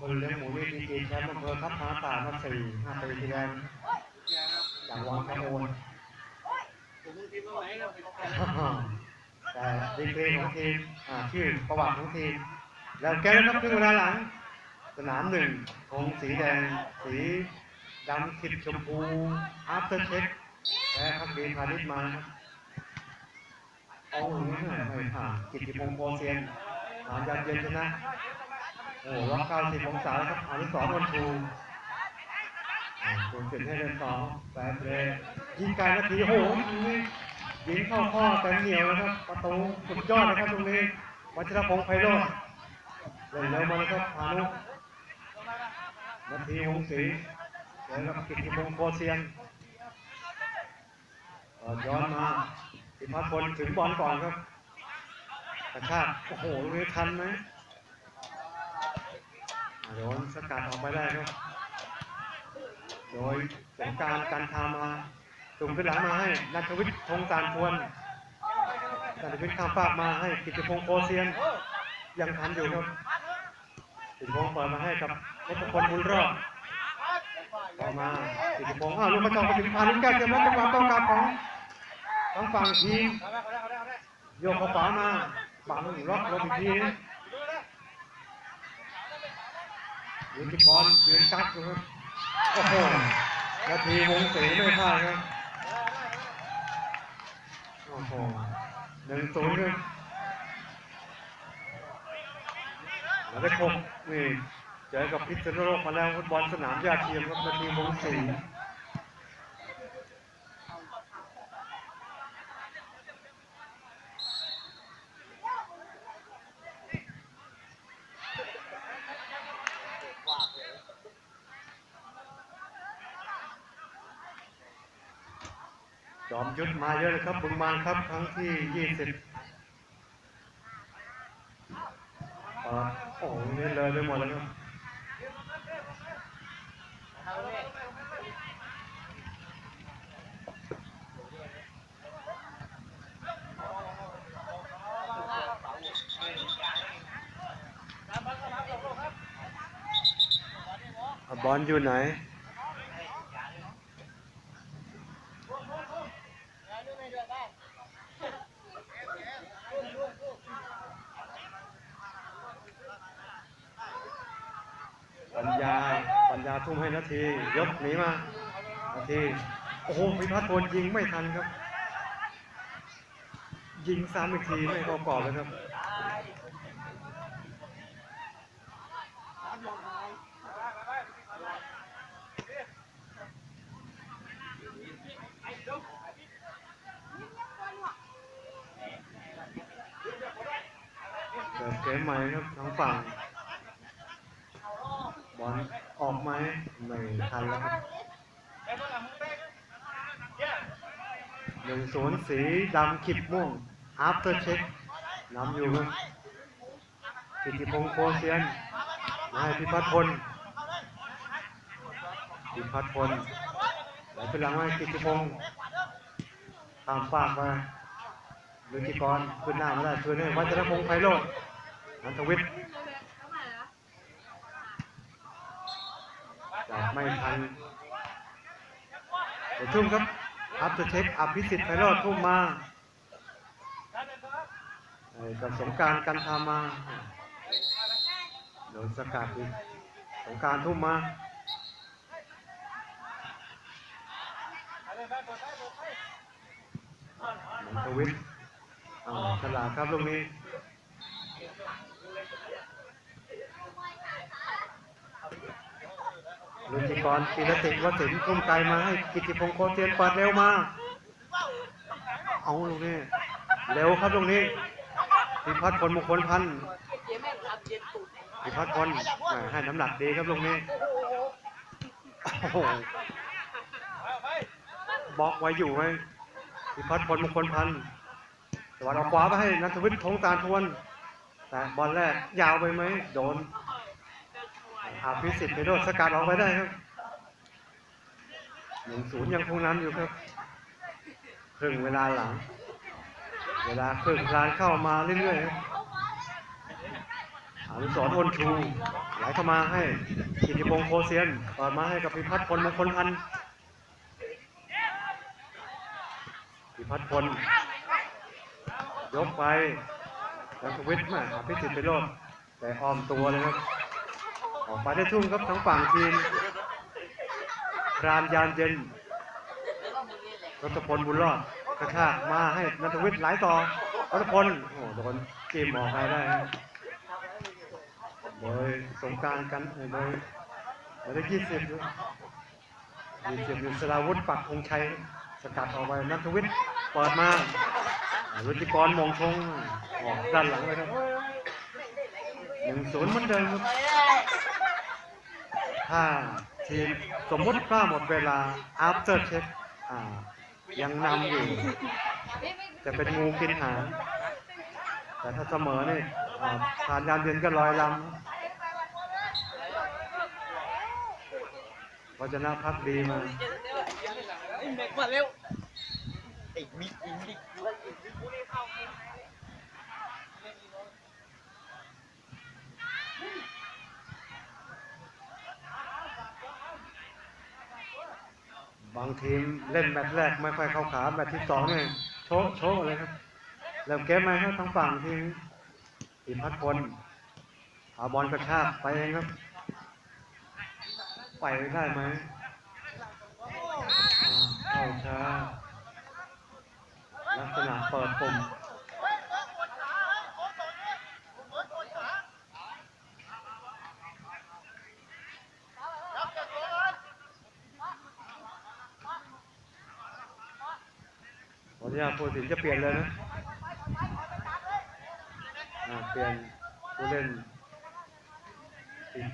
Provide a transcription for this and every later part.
คนเลี้ยงหมูนี่ดีๆแชมป์อำเภอทับพาตามาสี่ห้าปีที่แล้วจากวังตะโอนผมทีมไหนครับแต่ดีกรีของทีมชื่อประวัติของทีม แล้วแกนะครับครึ่งเวลาหลัง สนามหนึ่งธงสีแดง สีดำขิดชมพูอาร์เตอร์เช็คและพักดีพาณิชมาครับเอาหนึ่งไม่ผ่านกิตติพงศ์โพเซียนสามยันเย็นชนะ โอ้ล็อกเก้าสิบองศาครับอนุสรณ์วันชูคุณเสร็จให้เดินสองแปดเลยยิงไกลนาทีโอ้โหยิงเข้าข้อแต่เหนียวนะครับ ประตูสุดยอดนะครับตรงนี้วัชรพงษ์ไพโรจน์เล่นเร็วมาแล้วครับพานุนาทีวงศรีเจอกับกิติพงศ์โคเซียนย้อนมาสิพัฒพลถึงบอลก่อนครับกระชากโอ้โหลูกนี้ทันไหม โดนสกัดออกไปได้ครับ โดยสงการการทามาตุ่มขึ้นหลังมาให้นัทวิทย์ธงสารพวนนัทวิทย์ข้ามฟากมาให้กิติพงศ์โคเซียน ยังทันอยู่ครับกิติพงศ์เปิดมาให้กับเพชรพลบุญรอดต่อมากิติพงศ์อ้าวลูกมาจองไปถึงพาลินแก้วเกมแล้วจังหวะต้องการของทั้งฝั่งทีมโยกเข้าขวามาบังล็อกลงอีกที ยืนบอลยืนกักอยู่ครับโอ้โหนาทีวงศรีไม่พลาดครับโอ้โหหนึ่งศูนย์ครับแล้วได้คงนี่เจอกับพิษณุโลกมาแล้วฟุตบอลสนามยาเทียมครับนาทีวงศ อมยุทธมาเยอะเลยครับบึงมานครับครั้งที่ยี่สิบโอ้โหนี่เลยไปหมดแล้วครับบอลอยู่ไหน ปัญญา ปัญญา ทุ่มให้นาที ยกหนีมานาที โอ้โหพิพัฒน์พลยิงไม่ทันครับ ยิงซ้ำอีกทีไม่เข้ากรอบเลยครับเกิดเกมใหม่ครับทั้งฝั่งบอล ออกไหมไม่ทันแล้วครับหนึ่งศูนย์สีดำขิดม่วง after check นำอยู่ครับกิติพงศ์โคเซียนนายพิพัฒน์พลพิพัฒน์พลไหลไปหลังมากิติพงศ์ตามฝากมาลุกิกรขึ้นหน้ามาได้คืนให้วัชรพงศ์ไพโรจน์นันทวิทย์ จับไม่ทัน เดี๋ยวทุ่มครับ อัพเดเช็คอภิสิทธิ์ไพโรจน์ทุ่มมากับสงการกันทามาโดนสกัดอีกสงการทุ่มมานัทวิทย์อ่าฉลาดครับลูกนี้ ลุจิกรกีรติวสินทุ่มไกลมาให้กิติพงศ์โคเทียนเปิดเร็วมา เอาลูกนี้เร็วครับลูกนี้พิพัฒน์พลมงคลพันธ์พิพัฒน์พลให้น้ำหนักดีครับลูกนี้โอ้โหบล็อกไว้อยู่ไหมพิพัฒน์พลมงคลพันธ์สวัสดเอาขวาไปให้นัทวิทย์ทงตาทวน แต่บอลแรกยาวไปไหมโดน อาภิสิทธิ์ไปโดนสกัดออกไปได้ครับหนึ่งศูนย์ยังคงนำอยู่ครับครึ่งเวลาหลัง เวลาครึ่งกลางเข้ามาเรื่อยๆครับอนุสรณ์อนชูไหลเข้ามาให้กิติพงศ์โคเซียนเปิดมาให้กับพิพัฒน์พลมงคลพันธ์พิพัฒน์พลยกไปแล้วกวิทย์มาหาพิจิตรไปโลดแต่ออมตัวเลยครับ ออกไปได้ทุ่งครับทั้งฝั่งทีมรามยานเย็นรัตพลบุญรอดกระชากมาให้นัทวิทย์ไหลต่อรัตพลโอ้โหโดนจิ้มออกไปได้โดยสงการกันเอ่อโดยโดยได้ยี่สิบด้วยยี่สิบอยู่สราวุธปักธงชัยสกัดออกไปนัทวิทย์เปิดมารุจิกรมองชงออกด้านหลังเลยครับหนึ่งศูนย์เหมือนเดิมครับ ถ้าทีมสมมุติว่าหมดเวลา after check อ่ายังนำอยู่ จะเป็นงูกินหางแต่ถ้าเสมอนี่อ่าผ่านยานเย็นก็ลอยลำเพราะชนะพักดีมาไอ้เด็กมาเร็วไอ้บิ๊กอินดิ บางทีมเล่นแมตช์แรกไม่ค่อยเข้าขาแมตช์ที่สองเนี่ยโชว์โชว์เลยครับเริ่มเกมไหมครับทั้งฝั่งทีมทีมพัดพลเอาบอลกระชากไปเองครับไปได้ไหมเข้าช้าลักษณะเปิดปุ่ม วันนี้ผู้ตัดสินจะเปลี่ยนเลยนะอ่าเปลี่ยนผู้เล่นทีม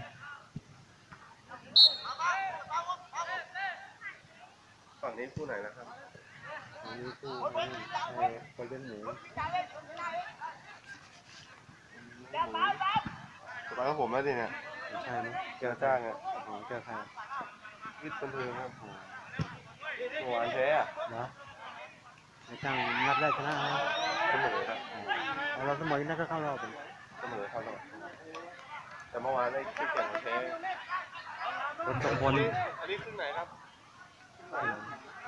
ฝั่งนี้คู่ไหนนะครับอันนี้ผู้เล่นไอ้คนเล่นหมูสบายกับผมแล้วดิเนี่ยไม่ใช่ไหมเจอจ้างอะอ๋อเจอใครวิทย์บันเทิงครับอ๋อเมื่อวานแพ้อะเหรอ ในจ้างนัดแรกชนะนะเสมอครับเอาเราเสมอนั่นก็เข้ารอบไปเสมอครับเราแต่เมื่อวานได้แข่งกับแพ้คนสองคนอันนี้ครึ่งไหนครับ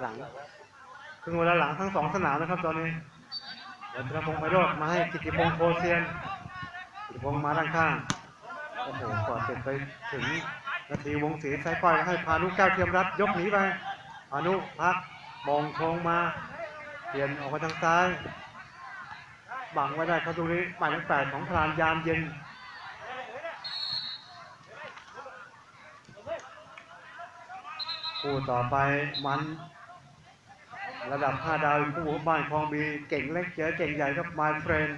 หลังครึ่งเวลาหลังทั้งสองสนามนะครับ ตอนนี้เดี๋ยวธนพงศ์ไพโรจน์มาให้กิติพงศ์โคเซียนกิติพงศ์มาด้านข้างโอ้โหกว่าเสร็จไปถึงนาทีวงศรีสายไฟให้พานุแก้วเทียมรัฐยกหนีไปพานุพักมองทงมา เปลี่ยนออกมาทางซ้าย บังไว้ได้ครับตรงนี้หมายเลขแปดของพรานยามเย็นคู่ต่อไปมัน ระดับ 5 ดาวคู่บ้านคลองบีเก่งเล็กเจอเก่งใหญ่ครับ my friend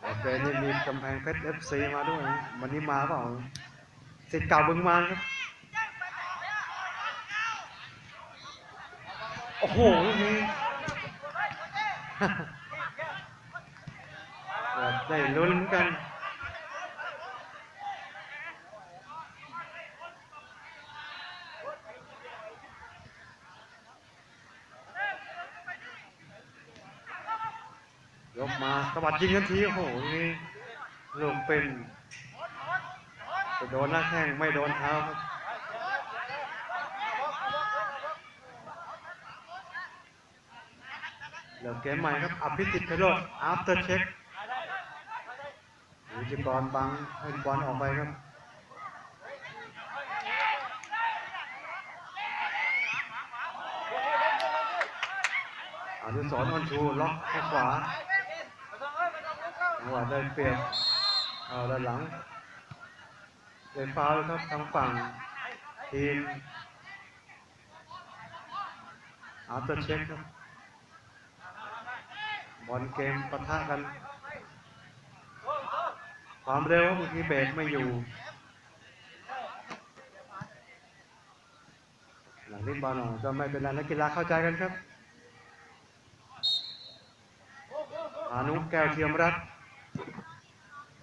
แต่เฟรนนี่มีกำแพงเพชร FC มาด้วย วันนี้มาเปล่าสิทธิ์เก่าบึงมาครับ โอ้โหลูกนี้ได้ลุ้นกันยกมาสวัสดยิงทันที โอ้โห นี่ลงเป็นโดนหน้าแข้งไม่โดนเท้าครับ เริ่มเกมใหม่ครับอภิสิทธิ์ไพโรจน์ after check วิจิกรบังให้บอลออกไปครับอนุสรณ์ออนชูล็อกให้ขวาจังหวะเดินเปลี่ยนเอาด้านหลังเดินฟาวล์ครับทางฝั่งทีมอาร์เตอร์เช็คครับ บอลเกมปะทะกัน ความเร็วเมื่อกี้เบรกไม่อยู่หลังเล่นบอลออกก็ไม่เป็นไรนักกีฬาเข้าใจกันครับอานุแก้วเทียมรัตน์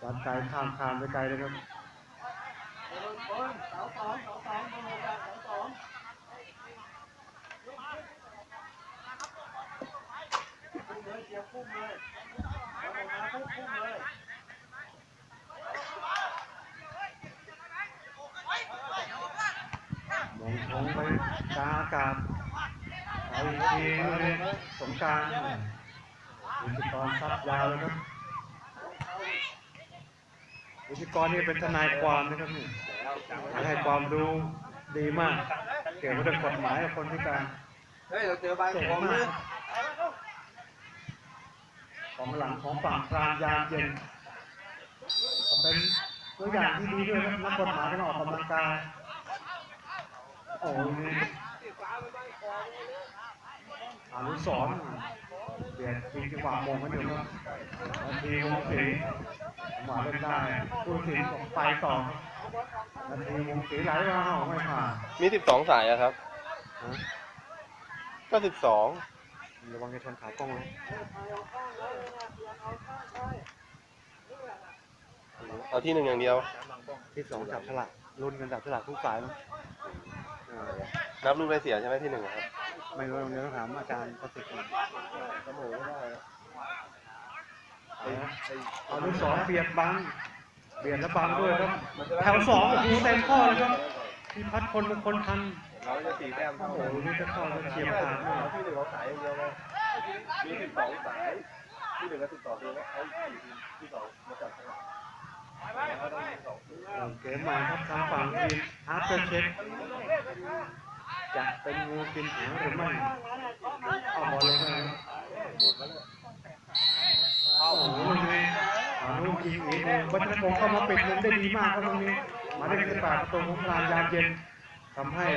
วัดไกลข้ามคานไปไกลเลยครับ มองอองไปกลาอากาศไอาอีกทียนสงการอุปกรทรับยาวแล้วครับอุปกรนี่เป็นทนายความนะครับนี่ให้ความรู้ดีมาก เกี่ยวกับกฎหมายกับคนพิการ เฮ้ย เราเจอใบของมือ ของหลังของฝั่งพรานยามเย็นก็เป็นตัวอย่างที่ดีด้วยครับนักกฎหมายต้องออกกำลังกายโอ้ยอนุสรณ์เบียดจริงจังหวะมงกันอยู่ครับนาทีวงศรีจังหวะเล่นได้ผู้สินของไปต่อนาทีวงศรีไหลมาเอ้าไม่ผ่านมีสิบสองสายอะครับฮะก็สิบสอง ระวังจะชนขากล้องนะเอาที่หนึ่งอย่างเดียว ที่สองจับฉลากลุ้นกันจับฉลากทุกสายมั้งเออนับลูกได้เสียใช่ไหมที่หนึ่งอะครับ ไม่รู้เดี๋ยวต้องถามอาจารย์ประสิทธิ์ก่อนเสมอไม่ได้เอานะเอาลูกสองเบียดบัง เบียดแล้วบังด้วยครับ แถวสองโอ้โหเต็มข้อเลยครับพี่พัดคนมงคลทัน เราจะสี่แต้มโอ้เท่าโหกันนี่จะเข้าแล้วเฉียบขาดมากเอาที่หนึ่งเอาสายอย่างเดียวเลยมีสิบสองสายที่หนึ่งกับสิบสองคือว่าเอาสี่ทีมที่สองมาจับฉลากแล้วต้องมีสองเออเกมใหม่ครับทางฝั่งทีมอาร์เตอร์เช็คจะเป็นงูกินหางหรือไม่เอาบอลเลยครับเอาโอ้โหลูกนี้อ่าลูกยิงอีกวัชรพงศ์เข้ามาปิดมุมได้ดีมากครับตรงนี้ มาได้เป็นปากประตูของพลานยามเย็น ทำให้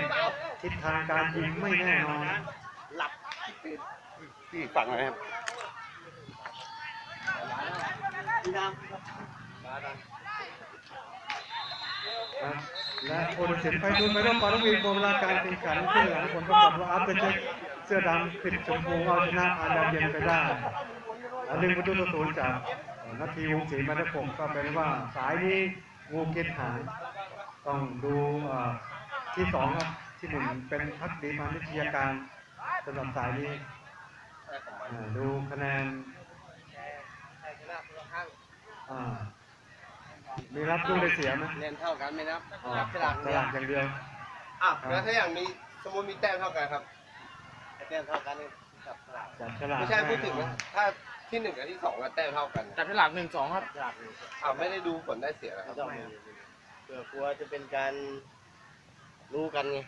ทิศทางการยิงไม่แน่นอนที่ฝั่งไหนครับครับและคนเสียไปดูไปร่วมปารุวีโบเวลาการแข่งขันขึ้นหลังผลปรากฏว่าอาร์เตอร์เช็คเสื้อดำปิดชมพูเอาชนะพลานยามเย็นไปได้และหนึ่งประตูต่อศูนย์จากนาทีวงศรีมาได้ผมก็เป็นว่าสายนี้งูกินหางต้องดูเอ่อ ที่สองครับที่หนึ่งเป็นพักดีมานิทยาการสำหรับสายนี้อ่าดูคะแนนอ่ามีรับลูกได้เสียไหมเรียนเท่ากันไหมนับอ๋อจับฉลากสลากอย่างเดียวอะแล้วถ้าอย่างมีสมมติมีแต้มเท่ากันครับเรียนเท่ากันนี่จับฉลากจับฉลากไม่ใช่พูดถึงนะถ้าที่หนึ่งกับที่สองก็แต้มเท่ากันจับฉลากหนึ่งสองครับฉลากหนึ่งอ่าไม่ได้ดูผลได้เสียนะครับเผื่อกลัวจะเป็นการ รู้กันไง